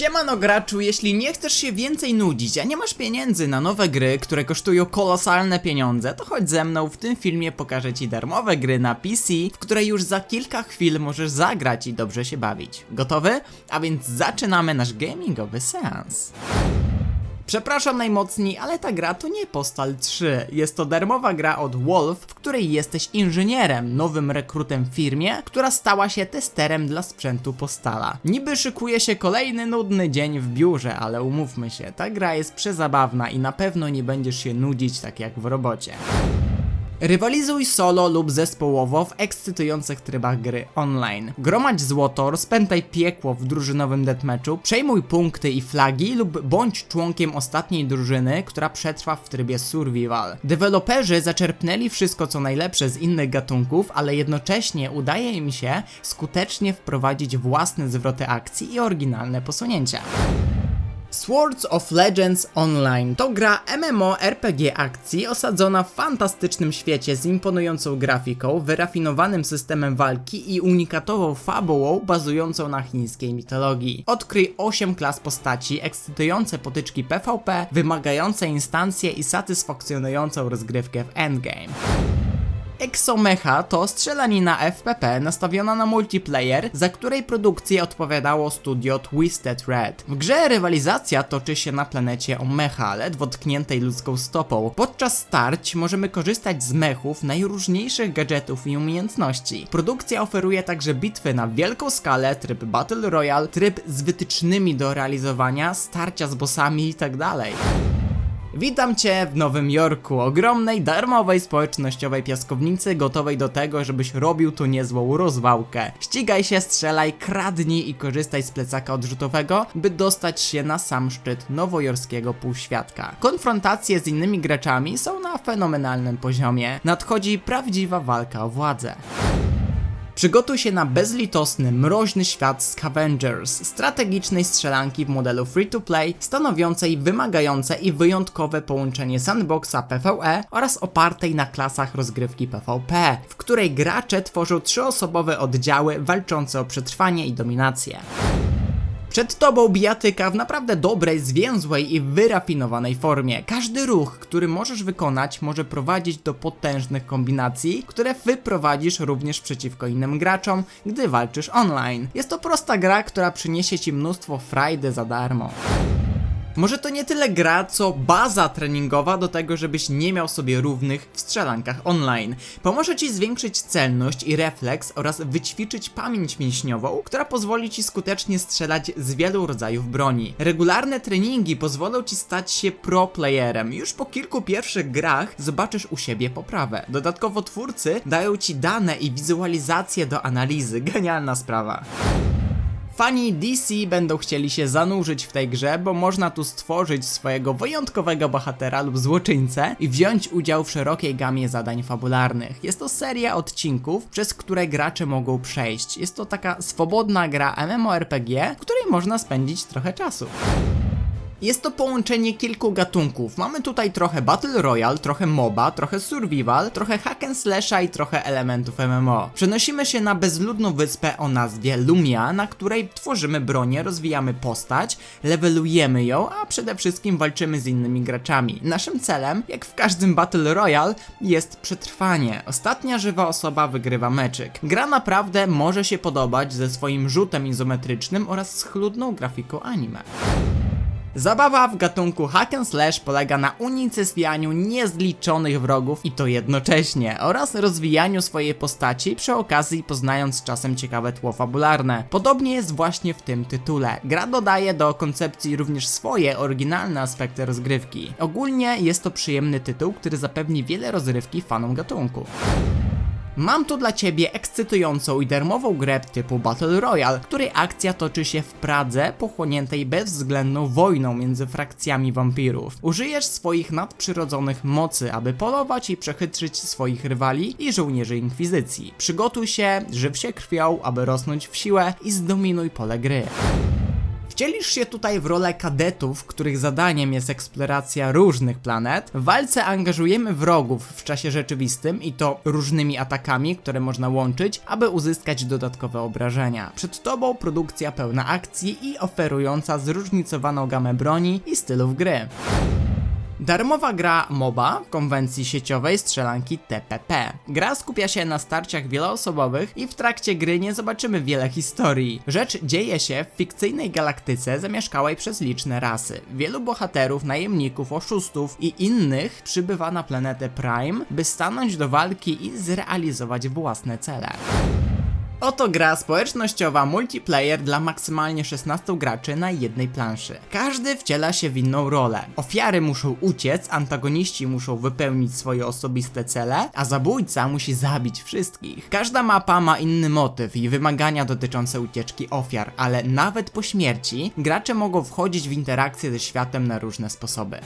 Siemano graczu, jeśli nie chcesz się więcej nudzić, a nie masz pieniędzy na nowe gry, które kosztują kolosalne pieniądze, to chodź ze mną, w tym filmie pokażę Ci darmowe gry na PC, w które już za kilka chwil możesz zagrać i dobrze się bawić. Gotowy? A więc zaczynamy nasz gamingowy seans. Przepraszam najmocniej, ale ta gra to nie Postal 3. Jest to darmowa gra od Wolf, w której jesteś inżynierem, nowym rekrutem w firmie, która stała się testerem dla sprzętu Postala. Niby szykuje się kolejny nudny dzień w biurze, ale umówmy się, ta gra jest przezabawna i na pewno nie będziesz się nudzić tak jak w robocie. Rywalizuj solo lub zespołowo w ekscytujących trybach gry online. Gromadź złoto, rozpętaj piekło w drużynowym deathmatchu, przejmuj punkty i flagi lub bądź członkiem ostatniej drużyny, która przetrwa w trybie survival. Deweloperzy zaczerpnęli wszystko co najlepsze z innych gatunków, ale jednocześnie udaje im się skutecznie wprowadzić własne zwroty akcji i oryginalne posunięcia. Swords of Legends Online to gra MMORPG akcji osadzona w fantastycznym świecie z imponującą grafiką, wyrafinowanym systemem walki i unikatową fabułą bazującą na chińskiej mitologii. Odkryj 8 klas postaci, ekscytujące potyczki PvP, wymagające instancje i satysfakcjonującą rozgrywkę w endgame. Exomecha to strzelanina FPP nastawiona na multiplayer, za której produkcję odpowiadało studio Twisted Red. W grze rywalizacja toczy się na planecie Omecha, ledwo tkniętej ludzką stopą. Podczas starć możemy korzystać z mechów, najróżniejszych gadżetów i umiejętności. Produkcja oferuje także bitwy na wielką skalę, tryb Battle Royale, tryb z wytycznymi do realizowania, starcia z bossami itd. Witam Cię w Nowym Jorku, ogromnej, darmowej, społecznościowej piaskownicy, gotowej do tego, żebyś robił tu niezłą rozwałkę. Ścigaj się, strzelaj, kradnij i korzystaj z plecaka odrzutowego, by dostać się na sam szczyt nowojorskiego półświadka. Konfrontacje z innymi graczami są na fenomenalnym poziomie. Nadchodzi prawdziwa walka o władzę. Przygotuj się na bezlitosny, mroźny świat Scavengers, strategicznej strzelanki w modelu free-to-play, stanowiącej wymagające i wyjątkowe połączenie sandboxa PvE oraz opartej na klasach rozgrywki PvP, w której gracze tworzą trzyosobowe oddziały walczące o przetrwanie i dominację. Przed tobą bijatyka w naprawdę dobrej, zwięzłej i wyrafinowanej formie. Każdy ruch, który możesz wykonać, może prowadzić do potężnych kombinacji, które wyprowadzisz również przeciwko innym graczom, gdy walczysz online. Jest to prosta gra, która przyniesie ci mnóstwo frajdy za darmo. Może to nie tyle gra, co baza treningowa do tego, żebyś nie miał sobie równych w strzelankach online. Pomoże ci zwiększyć celność i refleks oraz wyćwiczyć pamięć mięśniową, która pozwoli ci skutecznie strzelać z wielu rodzajów broni. Regularne treningi pozwolą ci stać się pro playerem. Już po kilku pierwszych grach zobaczysz u siebie poprawę. Dodatkowo twórcy dają ci dane i wizualizacje do analizy. Genialna sprawa. Fani DC będą chcieli się zanurzyć w tej grze, bo można tu stworzyć swojego wyjątkowego bohatera lub złoczyńcę i wziąć udział w szerokiej gamie zadań fabularnych. Jest to seria odcinków, przez które gracze mogą przejść. Jest to taka swobodna gra MMORPG, w której można spędzić trochę czasu. Jest to połączenie kilku gatunków. Mamy tutaj trochę Battle Royale, trochę MOBA, trochę Survival, trochę Hack and Slasha i trochę elementów MMO. Przenosimy się na bezludną wyspę o nazwie Lumia, na której tworzymy bronię, rozwijamy postać, levelujemy ją, a przede wszystkim walczymy z innymi graczami. Naszym celem, jak w każdym Battle Royale, jest przetrwanie. Ostatnia żywa osoba wygrywa meczyk. Gra naprawdę może się podobać ze swoim rzutem izometrycznym oraz schludną grafiką anime. Zabawa w gatunku hack and slash polega na unicestwianiu niezliczonych wrogów i to jednocześnie oraz rozwijaniu swojej postaci przy okazji poznając czasem ciekawe tło fabularne. Podobnie jest właśnie w tym tytule. Gra dodaje do koncepcji również swoje oryginalne aspekty rozgrywki. Ogólnie jest to przyjemny tytuł, który zapewni wiele rozrywki fanom gatunku. Mam tu dla Ciebie ekscytującą i darmową grę typu Battle Royale, której akcja toczy się w Pradze pochłoniętej bezwzględną wojną między frakcjami wampirów. Użyjesz swoich nadprzyrodzonych mocy, aby polować i przechytrzyć swoich rywali i żołnierzy Inkwizycji. Przygotuj się, żyw się krwią, aby rosnąć w siłę i zdominuj pole gry. Wcielisz się tutaj w rolę kadetów, których zadaniem jest eksploracja różnych planet. W walce angażujemy wrogów w czasie rzeczywistym i to różnymi atakami, które można łączyć, aby uzyskać dodatkowe obrażenia. Przed tobą produkcja pełna akcji i oferująca zróżnicowaną gamę broni i stylów gry. Darmowa gra MOBA w konwencji sieciowej strzelanki TPP. Gra skupia się na starciach wieloosobowych i w trakcie gry nie zobaczymy wiele historii. Rzecz dzieje się w fikcyjnej galaktyce zamieszkałej przez liczne rasy. Wielu bohaterów, najemników, oszustów i innych przybywa na planetę Prime, by stanąć do walki i zrealizować własne cele. Oto gra społecznościowa multiplayer dla maksymalnie 16 graczy na jednej planszy. Każdy wciela się w inną rolę. Ofiary muszą uciec, antagoniści muszą wypełnić swoje osobiste cele, a zabójca musi zabić wszystkich. Każda mapa ma inny motyw i wymagania dotyczące ucieczki ofiar, ale nawet po śmierci gracze mogą wchodzić w interakcję ze światem na różne sposoby.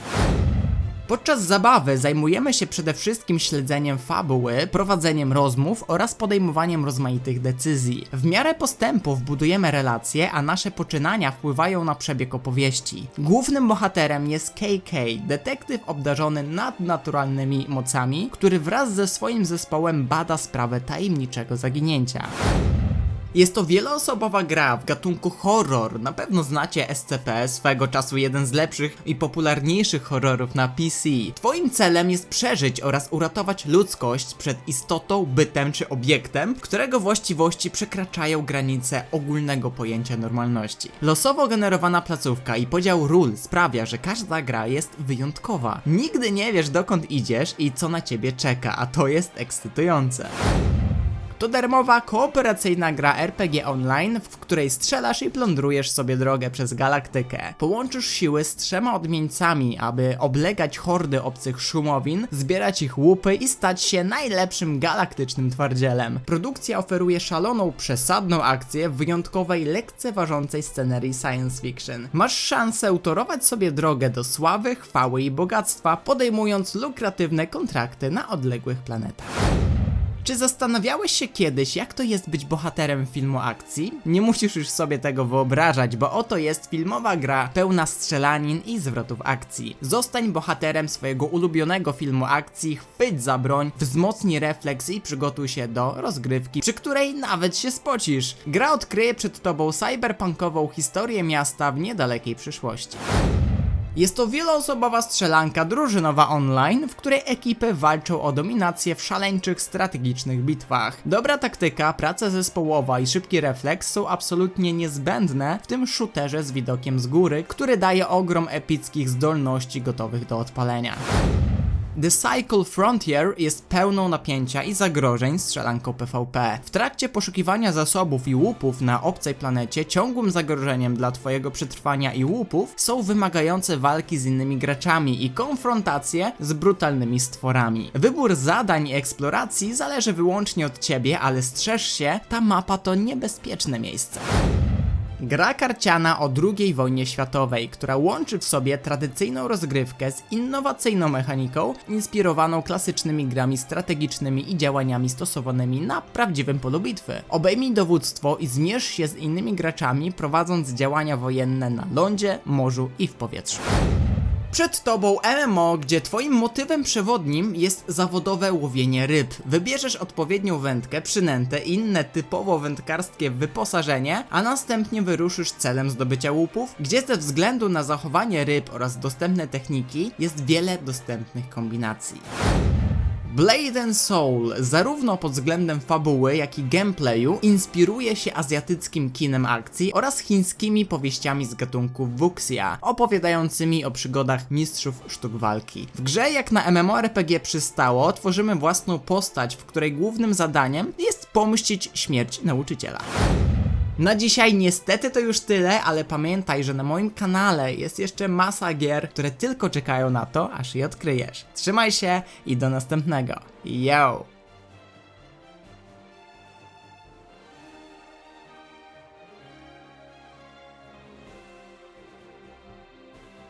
Podczas zabawy zajmujemy się przede wszystkim śledzeniem fabuły, prowadzeniem rozmów oraz podejmowaniem rozmaitych decyzji. W miarę postępów budujemy relacje, a nasze poczynania wpływają na przebieg opowieści. Głównym bohaterem jest KK, detektyw obdarzony nadnaturalnymi mocami, który wraz ze swoim zespołem bada sprawę tajemniczego zaginięcia. Jest to wieloosobowa gra w gatunku horror. Na pewno znacie SCP, swego czasu jeden z lepszych i popularniejszych horrorów na PC. Twoim celem jest przeżyć oraz uratować ludzkość przed istotą, bytem czy obiektem, którego właściwości przekraczają granice ogólnego pojęcia normalności. Losowo generowana placówka i podział ról sprawia, że każda gra jest wyjątkowa. Nigdy nie wiesz dokąd idziesz i co na ciebie czeka, a to jest ekscytujące. To darmowa, kooperacyjna gra RPG online, w której strzelasz i plądrujesz sobie drogę przez galaktykę. Połączysz siły z trzema odmieńcami, aby oblegać hordy obcych szumowin, zbierać ich łupy i stać się najlepszym galaktycznym twardzielem. Produkcja oferuje szaloną, przesadną akcję w wyjątkowej, lekceważącej scenerii science fiction. Masz szansę utorować sobie drogę do sławy, chwały i bogactwa, podejmując lukratywne kontrakty na odległych planetach. Czy zastanawiałeś się kiedyś, jak to jest być bohaterem filmu akcji? Nie musisz już sobie tego wyobrażać, bo oto jest filmowa gra pełna strzelanin i zwrotów akcji. Zostań bohaterem swojego ulubionego filmu akcji, chwyć za broń, wzmocnij refleks i przygotuj się do rozgrywki, przy której nawet się spocisz. Gra odkryje przed tobą cyberpunkową historię miasta w niedalekiej przyszłości. Jest to wieloosobowa strzelanka drużynowa online, w której ekipy walczą o dominację w szaleńczych strategicznych bitwach. Dobra taktyka, praca zespołowa i szybki refleks są absolutnie niezbędne w tym shooterze z widokiem z góry, który daje ogrom epickich zdolności gotowych do odpalenia. The Cycle Frontier jest pełną napięcia i zagrożeń strzelanką PvP. W trakcie poszukiwania zasobów i łupów na obcej planecie ciągłym zagrożeniem dla twojego przetrwania i łupów są wymagające walki z innymi graczami i konfrontacje z brutalnymi stworami. Wybór zadań i eksploracji zależy wyłącznie od ciebie, ale strzeż się, ta mapa to niebezpieczne miejsce. Gra karciana o II wojnie światowej, która łączy w sobie tradycyjną rozgrywkę z innowacyjną mechaniką, inspirowaną klasycznymi grami strategicznymi i działaniami stosowanymi na prawdziwym polu bitwy. Obejmij dowództwo i zmierz się z innymi graczami, prowadząc działania wojenne na lądzie, morzu i w powietrzu. Przed tobą MMO, gdzie twoim motywem przewodnim jest zawodowe łowienie ryb. Wybierzesz odpowiednią wędkę, przynętę i inne typowo wędkarskie wyposażenie, a następnie wyruszysz celem zdobycia łupów, gdzie ze względu na zachowanie ryb oraz dostępne techniki jest wiele dostępnych kombinacji. Blade Soul, zarówno pod względem fabuły, jak i gameplayu, inspiruje się azjatyckim kinem akcji oraz chińskimi powieściami z gatunku Wuxia, opowiadającymi o przygodach mistrzów sztuk walki. W grze, jak na MMORPG przystało, tworzymy własną postać, w której głównym zadaniem jest pomścić śmierć nauczyciela. Na dzisiaj niestety to już tyle, ale pamiętaj, że na moim kanale jest jeszcze masa gier, które tylko czekają na to, aż je odkryjesz. Trzymaj się i do następnego. Yo!